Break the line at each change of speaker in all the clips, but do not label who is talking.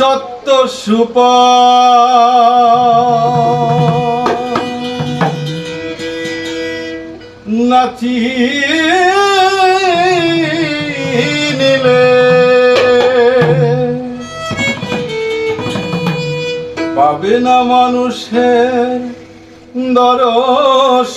সত্য সুপ। নাচি নিলে। পাবে না মানুষের দরস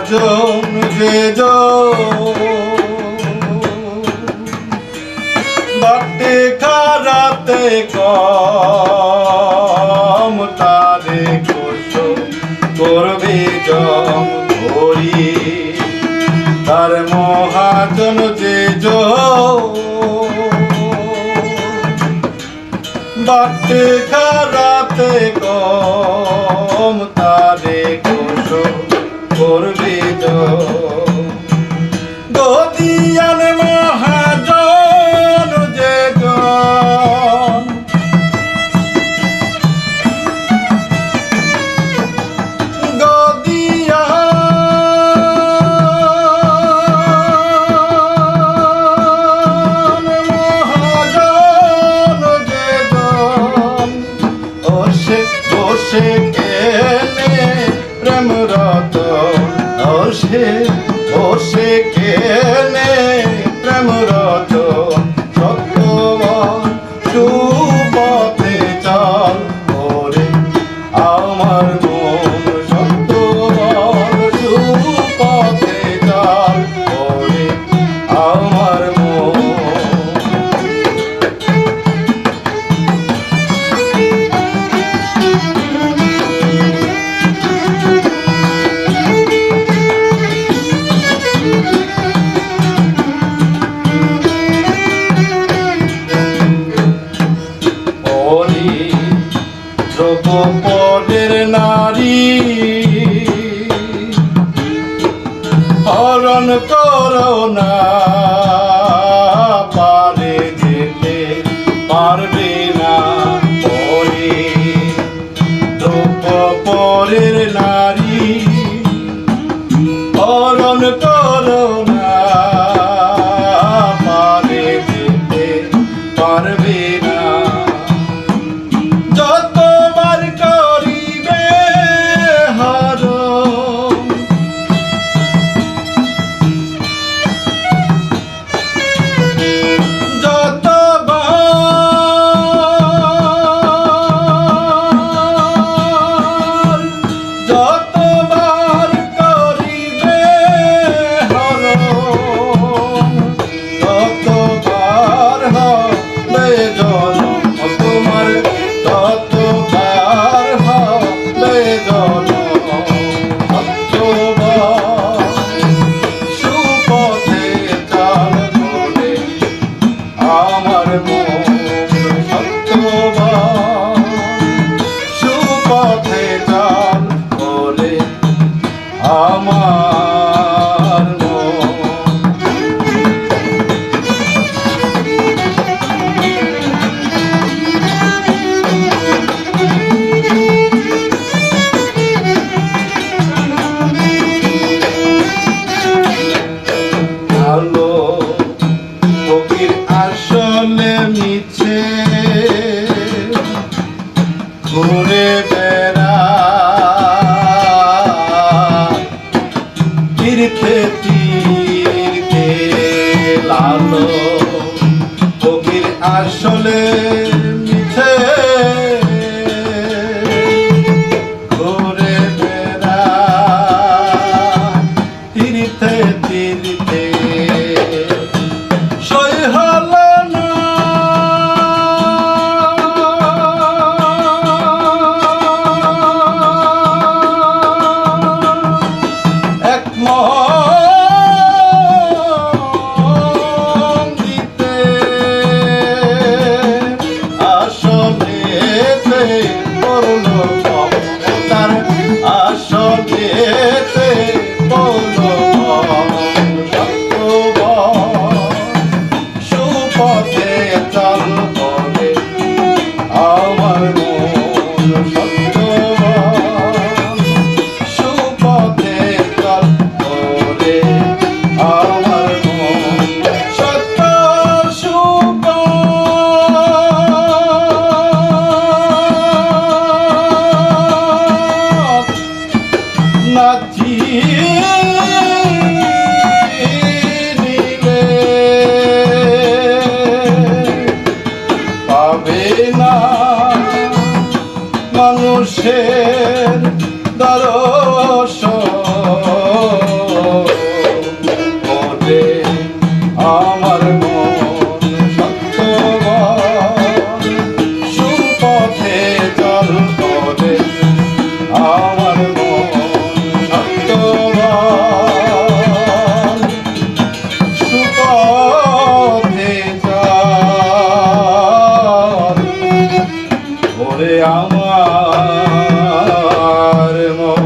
মহাজন যে বাটে খারাতে কম, তারে কোষ করবে জম হরি তার মহাজন যে বাটে খারাতে কম হে দ্রৌপদের নারী। হরণ করো না, পারে যেতে পারবে না হরি দ্রৌপদের নারী, হরণ করো না, পারে যেতে পারবে না। যতবার আমার মন বলে মিছে ঘুরে বেড়া। তীর্থে তীর্থে লালো কবির আসলে মিছে ঘুরে বেড়া। তীর্থে তীর্থে Mohan. মানুষের দর্শন ওরে আমার মন